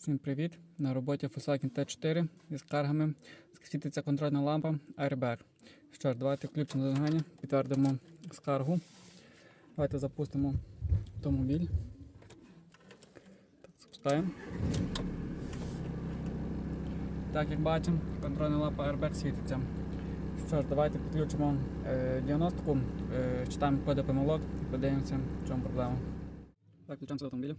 Всім привіт! На роботі Volkswagen T4 зі скаргами світиться контрольна лампа Airbag. Що ж, давайте включимо зажигання, підтвердимо скаргу. Давайте запустимо автомобіль. Так, запускаємо. Так, як бачимо, контрольна лампа Airbag світиться. Що ж, давайте підключимо е, діагностику, е, читаємо коди помилок і подивимося, в чому проблема. Так, включаємо автомобіль.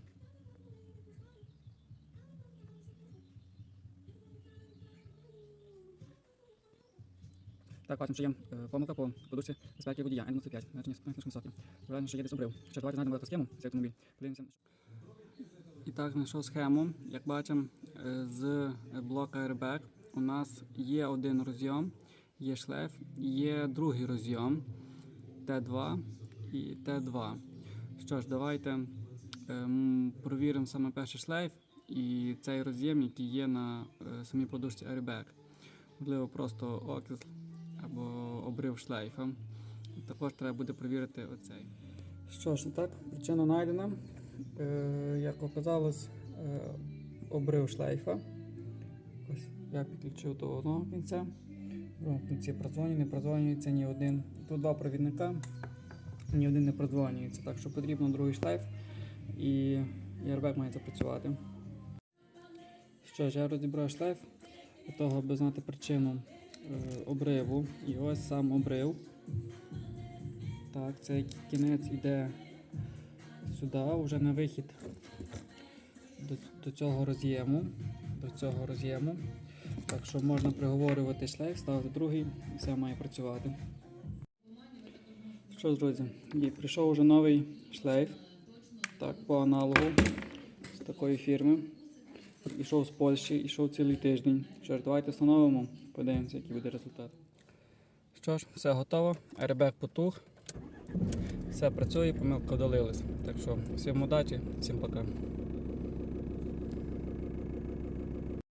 Так, бачимо, що є е, помилка по подушці безпеки водія N95, значення слишком високі. Правильно, що є десь обрив. Що давайте знайдемо схему цей автомобіль. Подивимося. І так, знайшов схему. Як бачимо, е, з блока airbag у нас є один розйом, є шлейф, є другий розйом Т2 і Т2. Що ж, давайте ем, провіримо саме перший шлейф і цей роз'єм, який є на е, самій подушці airbag. Можливо, просто окис або обрив шлейфа. Також треба буде перевірити оцей. Що ж, так, причина знайдена. Е, як оказалось, е, обрив шлейфа. Ось я підключив до одного кінця. В другому кінці продзвонює, не продзвонюється ні один. Тут два провідника, ні один не продзвонюється. Так що потрібно другий шлейф і airbag має запрацювати. Що ж, я розібрав шлейф для того, аби знати причину обриву. І ось сам обрив. Так, цей кінець іде сюди, вже на вихід до, до цього роз'єму. До цього роз'єму. Так що можна приговорювати шлейф, ставити другий, і все має працювати. Що друзі, є, прийшов вже новий шлейф. Так, по аналогу з такої фірми. Ішов з Польщі, ішов цілий тиждень. Що ж, давайте встановимо, подивимося, який буде результат. Що ж, все готово. РБ потух. Все працює, помилка вдалилась. Так що всім удачі, всім пока.